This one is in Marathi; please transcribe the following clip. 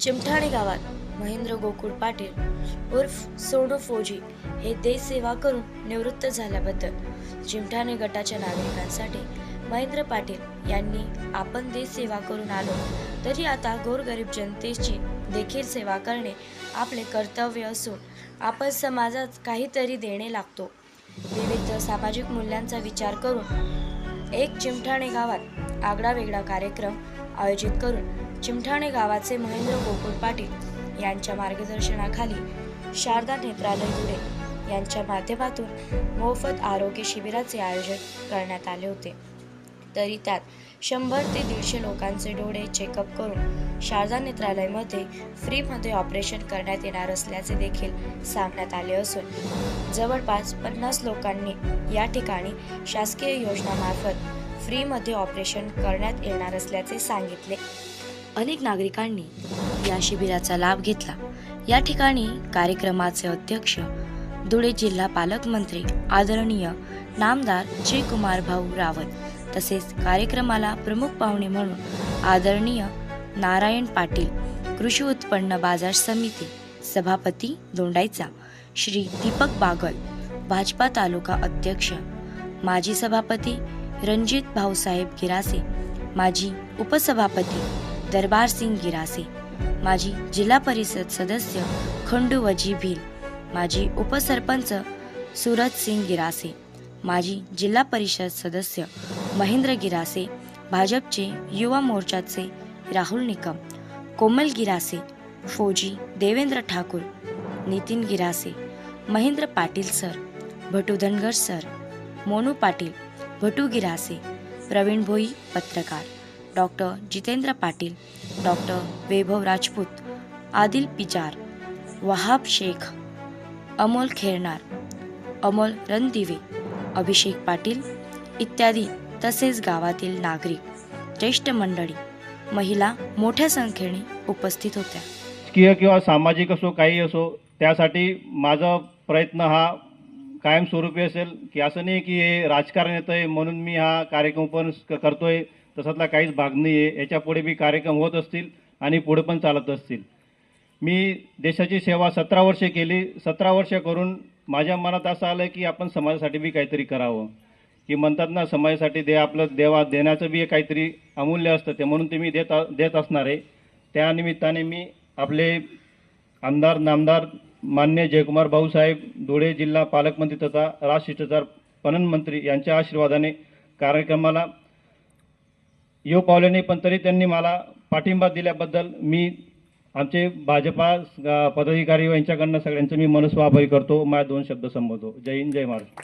चिमठाणे गावात महेंद्र गोकुळ पाटील उर्फ सोनू फौजी हे देशसेवा करून निवृत्त झाल्याबद्दल चिमठाणे गटाच्या नागरिकांसाठी महेंद्र पाटील यांनी आपण देशसेवा करून आलो. तरी आता गोरगरीब जनतेची देखील सेवा करणे आपले कर्तव्य असून आपण समाजात काहीतरी देणे लागतो. विविध सामाजिक मूल्यांचा विचार करून एक चिमठाणे गावात आगळा वेगळा कार्यक्रम आयोजित करून चिमठाणे गावाचे महेंद्र गोकुळ पाटील यांच्या मार्गदर्शनाखाली शारदा नेत्रालय धुळे यांच्या माध्यमातून मोफत आरोग्य शिबिराचे आयोजन करण्यात आले होते. तरी त्यात शंभर ते दीडशे लोकांचे डोळे चेकअप करून शारदा नेत्रालयमध्ये फ्रीमध्ये ऑपरेशन करण्यात येणार असल्याचे देखील सांगण्यात आले असून जवळपास पन्नास लोकांनी या ठिकाणी शासकीय योजनामार्फत फ्रीमध्ये ऑपरेशन करण्यात येणार असल्याचे सांगितले. अनेक नागरिकांनी या शिबिराचा लाभ घेतला. या ठिकाणी कार्यक्रमाचे अध्यक्ष धुळे जिल्हा पालकमंत्री आदरणीय नामदार जयकुमार भाऊ रावत तसेच कार्यक्रमाला प्रमुख पाहुणे म्हणून आदरणीय नारायण पाटील कृषी उत्पन्न बाजार समिती सभापती दोंडाईचा श्री दीपक बागल भाजपा तालुका अध्यक्ष माजी सभापती रणजित भाऊसाहेब गिरासे माजी उपसभापती दरबार सिंग गिरासे माजी जिल्हा परिषद सदस्य खंडू वजी भील माजी उपसरपंच सूरज सिंग गिरासे माजी जिल्हा परिषद सदस्य महेंद्र गिरासे भाजपचे युवा मोर्चाचे राहुल निकम कोमल गिरासे फौजी देवेंद्र ठाकूर नितीन गिरासे महेंद्र पाटील सर भटू धनगर सर मोनू पाटील भटू गिरासे प्रवीण भोई पत्रकार. डॉक्टर जितेंद्र पाटील डॉक्टर वैभव राजपूत आदिल पिचार वहाब शेख अमोल खेरनार अमोल रणदिवे अभिषेक पाटील इत्यादी तसेच गावातील नागरिक ज्येष्ठ मंडळी महिला मोठ्या संख्येने उपस्थित होत्या. राजकीय किंवा सामाजिक असो काही असो त्यासाठी माझा प्रयत्न हा कायमस्वरूपी असेल की असं नाही की हे राजकारण येतं आहे म्हणून मी हा कार्यक्रम पण करतोय. तसातला काहीच भाग नाही आहे याच्यापुढे बी कार्यक्रम होत असतील आणि पुढे पण चालत असतील. मी देशाची सेवा सतरा वर्षे केली. सतरा वर्ष करून माझ्या मनात असं आलं की आपण समाजासाठी बी काहीतरी करावं. की म्हणतात ना समाजासाठी दे आपलं देवा देण्याचं बी काहीतरी अमूल्य असतं. ते म्हणून ते मी देत देत असणार आहे. त्यानिमित्ताने मी आपले आमदार नामदार मान्य जयकुमार भाऊसाहेब धुळे जिल्हा पालकमंत्री तथा राजशिष्टाचार पणन मंत्री यांच्या आशीर्वादाने कार्यक्रमाला येऊ पावले नाही पण तरी त्यांनी मला पाठिंबा दिल्याबद्दल मी आमचे भाजपा पदाधिकारी यांच्याकडनं सगळ्यांचं मी मनस्वाभारी करतो. माझ्या दोन शब्द संबोधतो जय हिंद जय महाराष्ट्र.